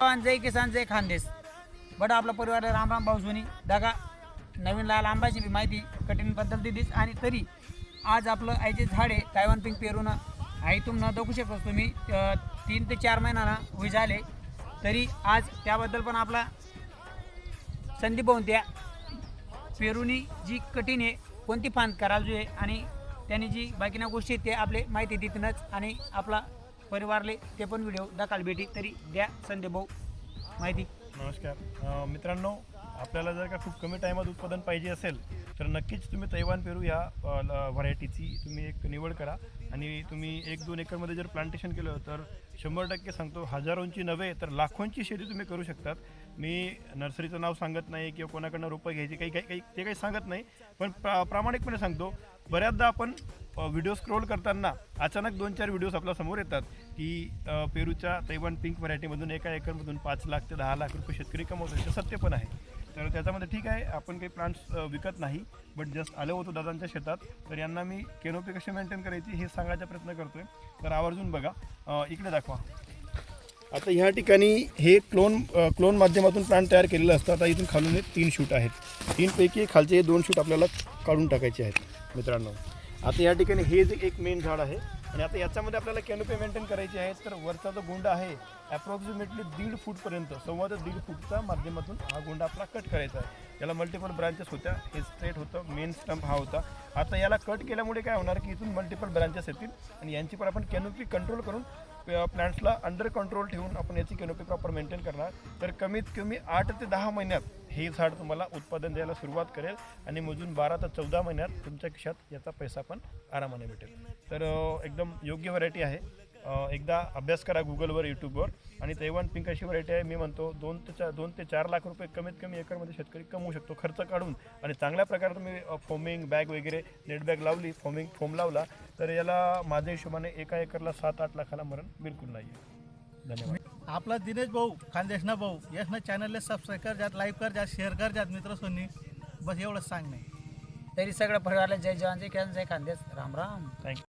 जय किसान जय खानदेश. बट आपला परिवार राम राम भाऊ दगा नवीन लाल आंबाची बी माहिती कठीणबद्दल दिलीच आणि तरी आज आपलं आईचे झाड आहे तायवान पिंक पेरून. आई तुम्हाला दाखवू शकतो तुम्ही तीन ते चार महिन्यानं होई झाले. तरी आज त्याबद्दल पण आपला संदीप भाऊन त्या पेरूनी जी कठीण आहे कोणती फांद करायला जो आहे आणि त्यांनी जी बाकीना गोष्टी ते आपले माहिती देतीनच. आणि आपला परिवारले ते पण व्हिडिओ दाखल भेटी तरी द्या संदीप भाऊ. माहिती? नमस्कार. मित्रांनो आपल्याला जर का खूप कमी टायमात उत्पादन पाहिजे असेल तर नक्कीच तुम्ही तैवान पेरू या व्हरायटीची तुम्ही एक निवड करा. आणि तुम्ही एक दोन एकरमध्ये जर प्लांटेशन केलं तर शंभर टक्के सांगतो हजारोंची नव्हे तर लाखोंची शेती तुम्ही करू शकतात. मी नर्सरीचं नाव सांगत नाही किंवा कोणाकडनं रोपं घ्यायची काही काही काही ते काही सांगत नाही पण प्रा प्रामाणिकपणे सांगतो बऱ्याचदा आपण व्हिडिओ स्क्रोल करताना अचानक दोन चार व्हिडिओज आपल्यासमोर येतात की पेरूच्या तैवान पिंक व्हरायटीमधून एका एकरमधून पाच लाख ते दहा लाख रुपये शेतकरी कमवतात ते सत्य पण आहे. तर त्याच्यामध्ये ठीक आहे आपण काही प्लांट्स विकत नाही बट जस्ट आलो होतो दादांच्या शेतात तर यांना मी केनोपी कशी मेंटेन करायची हे सांगायचा प्रयत्न करतोय. तर आवर्जून बघा इकडे दाखवा. आता ह्या ठिकाणी हे क्लोन क्लोन माध्यमातून प्लांट तयार केलेलं असतं. आता इथून खालून हे तीन शूट आहेत. तीनपैकी खालचे हे दोन शूट आपल्याला काढून टाकायचे आहेत. मित्रांनो. आता या ठिकाणी हे जे एक मेन झाड आहे आणि आता याच्यामध्ये आपल्याला कॅनोपी मेंटेन करायची आहे तर वरचा जो गोंडा आहे अप्रॉक्सिमेटली दीड फूटपर्यंत सव्वा ते दीड फूटच्या माध्यमातून हा गोंडा आपला कट करायचा आहे. याला मल्टिपल ब्रांचेस होत्या हे स्ट्रेट होतं मेन स्टंप हा होता. आता याला कट केल्यामुळे काय होणार की इथून मल्टिपल ब्रांचेस येतील आणि यांची पण आपण कॅनोपी कंट्रोल करून प्लांट्सला अंडर कंट्रोल ठेवून आपण याची कॅनोपी प्रॉपर मेंटेन करणार. तर कमीत कमी आठ ते दहा महिन्यात हे झाड तुम्हाला उत्पादन द्यायला सुरुवात करेल आणि मोजून बारा ते चौदा महिन्यात तुमच्या खिशात याचा पैसा पण आरामाने भेटेल. तर एकदम योग्य व्हरायटी आहे. एकदा अभ्यास करा गुगलवर यूट्यूबवर आणि तैवान पिंक अशी व्हरायटी आहे. मी म्हणतो दोन ते चार दोन ते चार लाख रुपये कमीत कमी एकरमध्ये शेतकरी कमवू शकतो खर्च काढून. आणि चांगल्या प्रकारे तुम्ही फोमिंग बॅग वगैरे नेट बॅग लावली फोमिंग फोम लावला तर याला माझ्या हिशोबाने एका एकरला सात आठ लाखाला मरण बिलकुल नाही आहे धन्यवाद. आपला दिनेश भाऊ खानदेशना भाऊ यसनं चॅनलला सबस्क्राईब कर जात लाईक कर जात शेअर कर जात मित्र सोनी. बस एवढंच सांग नाही तरी सगळं परिवारला जय जवान जय किसान जय खानदेश. राम राम. Thank you